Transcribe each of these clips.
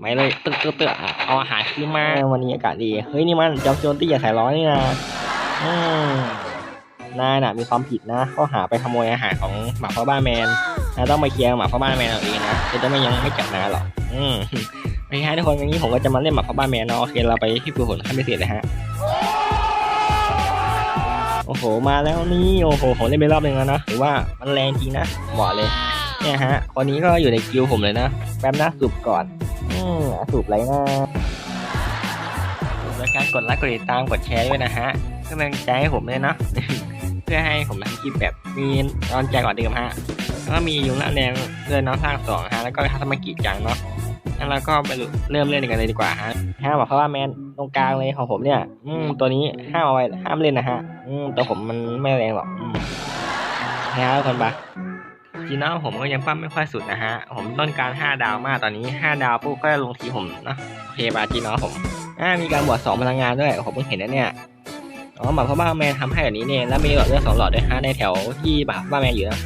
ไม่เลยตึกตึกตึกอะเอาอาหารขึ้นมาวันนี้อากาศดี เฮ้ยนี่มันจอมโจรตี้อย่าใส่ร้อยนี่นะนายน่ะมีความผิดนะข้อหาไปขโมยอาหารของหมาพ่อบ้านแมนนายต้องมาเคลียร์หมาพ่อบ้านแมนเอาเองนะจะไม่ยังไม่จับนายหรอกอืมโอเคฮะทุกคนวันนี้ผมก็จะมาเล่นหมาพ่อบ้านแมนเนาะโอเคเราไปที่ฝึกฝนขั้นพิเศษเลยฮะโอ้โหมาแล้วนี่โอ้โหผมเล่นไปรอบหนึ่งแล้วนะถือว่ามันแรงจริงนะบอกเลยเนี่ยฮะคนนี้ก็อยู่ในกิลด์ผมเลยนะแป๊บนะสูบก่อน สูบไรนะรายการกดไลค์กดติดตามกดแชร์ด้วยนะฮะเพื่อเป็นกำลังใจให้ผมเลยเนาะเพื่อให้ผมทำคลิปแบบมีร้อนใจกว่าเดิมฮะแล้วก็มียุงละแรงเลื่อนน้องสร้างสองฮะแล้วก็ทัศมากิจังเนาะงั้นเราก็ไปเริ่มเล่นกันเลยดีกว่าฮะห้ามบอกเขาะว่าแมนตรงกลางเลยของผมเนี่ย อืมตัวนี้ห้ามเอาไว้ห้ามเล่นนะฮะ อืมตัวผมมันไม่แรงหรอกอืมนะฮะทุกคนปะ จีน่าผมก็ยังปั้มไม่ค่อยสุดนะฮะ ผมต้นการ 5 ดาวมากตอนนี้ 5 ดาวปุ๊บก็ลงทีผมนะโอเคบาจีน่าผมอ่ามีการบวชสองพลังงานด้วยผมเพิ่งเห็นนะเนี่ยอ๋อหมาพ่อบ้าแมนทำให้แบบนี้เนี่ยแล้วมีหลอดเลือดสองหลอดด้วยฮะในแถวที่หมาบ้านแมนอยู่นะ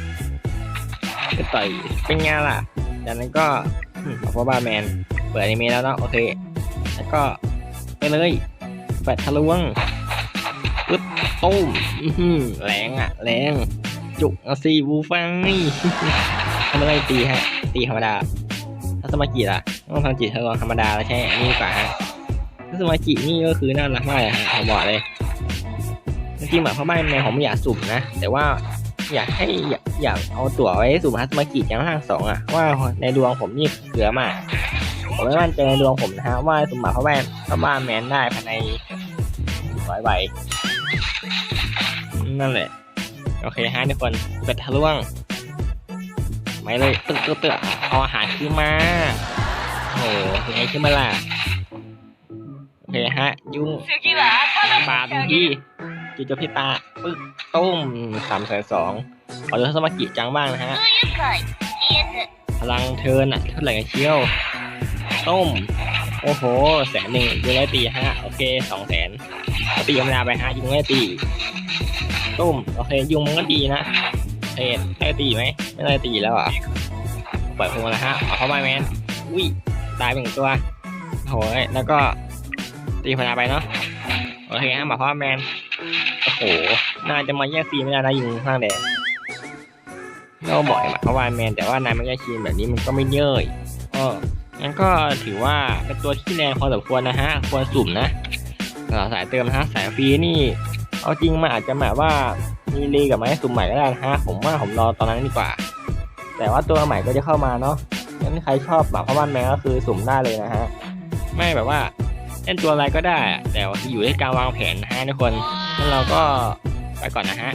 ก็ต่อยเป็นไงล่ะจากนั้นก็อืมหมาพ่อบ้าแมนเปิดอนิเมะแล้วเนาะโอเค แล้วก็ไปเลยแฟดทะลวงปึ๊บตุ้มแรงอะแรง จุกเอาซีบูฟังทำอะไรตีฮะ ตีธรรมดาถ้าสมาจิล่ะต้องทำจิตทดลองธรรมดาแล้วใช่นนี้ดีกว่าฮะถ้าสมาจินี่ก็คือน่ารักมากเลยฮะผมบอกเลยจริงๆแบบพ่อบ้านแมวผมไม่อยากสุ่มนะ แต่ว่าอยากให้อยากอยากเอาตั๋วไว้สุ่มฮัสมาจิอย่างล่างสองอะว่าในดวงผมนี่เสือมากผมไม่มั่นใจในดวงผมนะฮะว่าสุ่มหมาพ่อบ้านพ่อบ้านแมนได้ภายในร้อยใบนั่นแหละ โอเคฮะทุกคนเป็ดทะล่วง ไม่เลยตึ๊กตึ๊กตึ๊กเอาอาหารขึ้นมาโอ้โหไงขึ้นมาล่ะโอเคฮะ ยุ่งปาดที่จิจพิตาปึ๊กต้มสามแสนสองขอดูทัศมากิจังบ้างนะฮะพลังเทินอะเท่าไหร่กันเชียว ต้ม โอ้โหแสนหนึ่งยูได้ตีฮะ โอเคสองแสนตีธรรมดาไปฮะยิงได้ตี ตุ้ม โอเค ยุงมันก็ดีนะเทนได้ตีไหม ไม่ได้ตีแล้วอะเปิดพวงแล้วฮะเอาเข้ามาแมนอุ้ย ตายไปหนึ่งตัวโอ้ยแล้วก็ตีธรรมดาไปเนาะ โอเคฮะหมาพ่อแมน โอ้โห น่าจะมาแยกซีไม่ได้นะยุงข้างแดงเราบ่อยหมายความว่าแมน แต่ว่านายมันแยกชีแบบนี้มันก็ไม่เย่ยเอองั้นก็ถือว่าเป็นตัวที่แรงพอสมควรนะฮะ ควรสุ่มนะสายเติมนะฮะ สายฟรีนี่ เอาจริงมันอาจจะแบบว่ามีลีกับไม้สุ่มใหม่ก็ได้นะฮะผมว่าผมรอตอนนั้นดีกว่า แต่ว่าตัวใหม่ก็จะเข้ามาเนาะงั้นใครชอบแบบพ่อบ้านแมนก็คือสุ่มได้เลยนะฮะไม่แบบว่าเล่นตัวอะไรก็ได้ แต่อยู่ที่การวางแผนนะฮะทุกคนงั้นเราก็ไปก่อนนะฮะ